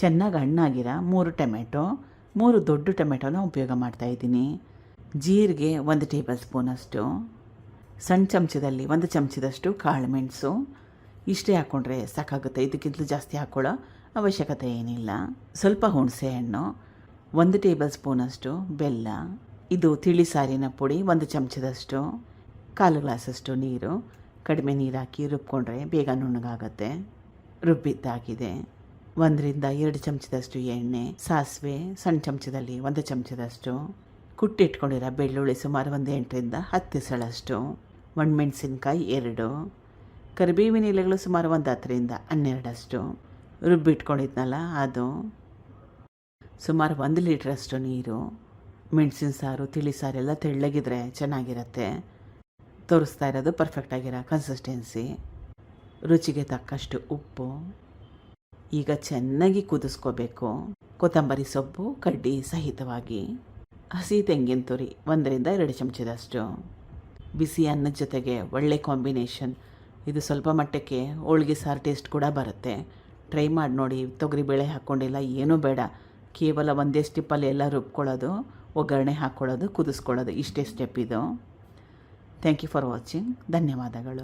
ಚೆನ್ನಾಗಿ ಹಣ್ಣಾಗಿರೋ ಮೂರು ಟೊಮೆಟೊ, ಮೂರು ದೊಡ್ಡ ಟೊಮೆಟೊನ ಉಪಯೋಗ ಮಾಡ್ತಾಯಿದ್ದೀನಿ ಜೀರಿಗೆ ಒಂದು ಟೇಬಲ್ ಸ್ಪೂನಷ್ಟು ಸಣ್ಣ ಚಮಚದಲ್ಲಿ ಒಂದು ಚಮಚದಷ್ಟು ಕಾಳು ಮೆಣಸು ಇಷ್ಟೇ ಹಾಕ್ಕೊಂಡ್ರೆ ಸಾಕಾಗುತ್ತೆ. ಇದಕ್ಕಿಂತಲೂ ಜಾಸ್ತಿ ಹಾಕ್ಕೊಳ್ಳೋ ಅವಶ್ಯಕತೆ ಏನಿಲ್ಲ. ಸ್ವಲ್ಪ ಹುಣಸೆ ಹಣ್ಣು, ಒಂದು ಟೇಬಲ್ ಸ್ಪೂನಷ್ಟು ಬೆಲ್ಲ, ಇದು ತಿಳಿ ಸಾರಿನ ಪುಡಿ, ಒಂದು ಚಮಚದಷ್ಟು ಕಾಲು ಗ್ಲಾಸಷ್ಟು ನೀರು. ಕಡಿಮೆ ನೀರು ಹಾಕಿ ರುಬ್ಕೊಂಡ್ರೆ ಬೇಗ ನುಣ್ಣಗಾಗತ್ತೆ. ರುಬ್ಬಿದ್ದಾಗಿದೆ. ಒಂದರಿಂದ ಎರಡು ಚಮಚದಷ್ಟು ಎಣ್ಣೆ, ಸಾಸಿವೆ, ಸಣ್ಣ ಚಮಚದಲ್ಲಿ ಒಂದು ಚಮಚದಷ್ಟು ಕುಟ್ಟಿಟ್ಕೊಂಡಿರೋ ಬೆಳ್ಳುಳ್ಳಿ ಸುಮಾರು ಒಂದು ಎಂಟರಿಂದ ಹತ್ತು ಸಳಷ್ಟು, ಒಣಮೆಣಸಿನ್ಕಾಯಿ ಎರಡು, ಕರಿಬೇವಿನ ಎಲೆಗಳು ಸುಮಾರು ಒಂದು ಹತ್ತರಿಂದ ಹನ್ನೆರಡಷ್ಟು ರುಬ್ಬಿಟ್ಕೊಂಡಿದ್ನಲ್ಲ ಅದು ಸುಮಾರು ಒಂದು ಲೀಟ್ರಷ್ಟು ನೀರು, ಮೆಣಸಿನ ಸಾರು, ತಿಳಿ ಸಾರೆಲ್ಲ ತೆಳ್ಳಗಿದ್ರೆ ಚೆನ್ನಾಗಿರುತ್ತೆ. ತೋರಿಸ್ತಾ ಇರೋದು ಪರ್ಫೆಕ್ಟಾಗಿರೋ ಕನ್ಸಿಸ್ಟೆನ್ಸಿ ರುಚಿಗೆ ತಕ್ಕಷ್ಟು ಉಪ್ಪು. ಈಗ ಚೆನ್ನಾಗಿ ಕುದಿಸ್ಕೋಬೇಕು. ಕೊತ್ತಂಬರಿ ಸೊಪ್ಪು, ಕಡ್ಡಿ ಸಹಿತವಾಗಿ. ಹಸಿ ತೆಂಗಿನ ತುರಿ, ಒಂದರಿಂದ ಎರಡು ಚಮಚದಷ್ಟು. ಬಿಸಿ ಅನ್ನದ ಜೊತೆಗೆ ಒಳ್ಳೆ ಕಾಂಬಿನೇಷನ್. ಇದು ಸ್ವಲ್ಪ ಮಟ್ಟಕ್ಕೆ ಹೋಳ್ಗೆ ಸಾರು ಟೇಸ್ಟ್ ಕೂಡ ಬರುತ್ತೆ. ಟ್ರೈ ಮಾಡಿ ನೋಡಿ. ತೊಗರಿಬೇಳೆ ಹಾಕ್ಕೊಂಡಿಲ್ಲ ಏನೂ ಬೇಡ. ಕೇವಲ ಒಂದೇ ಸ್ಟಿಪ್ಪಲ್ಲಿ ಎಲ್ಲ ರುಬ್ಕೊಳ್ಳೋದು, ಒಗ್ಗರಣೆ ಹಾಕ್ಕೊಳ್ಳೋದು ಕುದಿಸ್ಕೊಳ್ಳೋದು ಇಷ್ಟೇ ಸ್ಟೆಪ್ ಇದು. Thank you for watching. ಧನ್ಯವಾದಗಳು.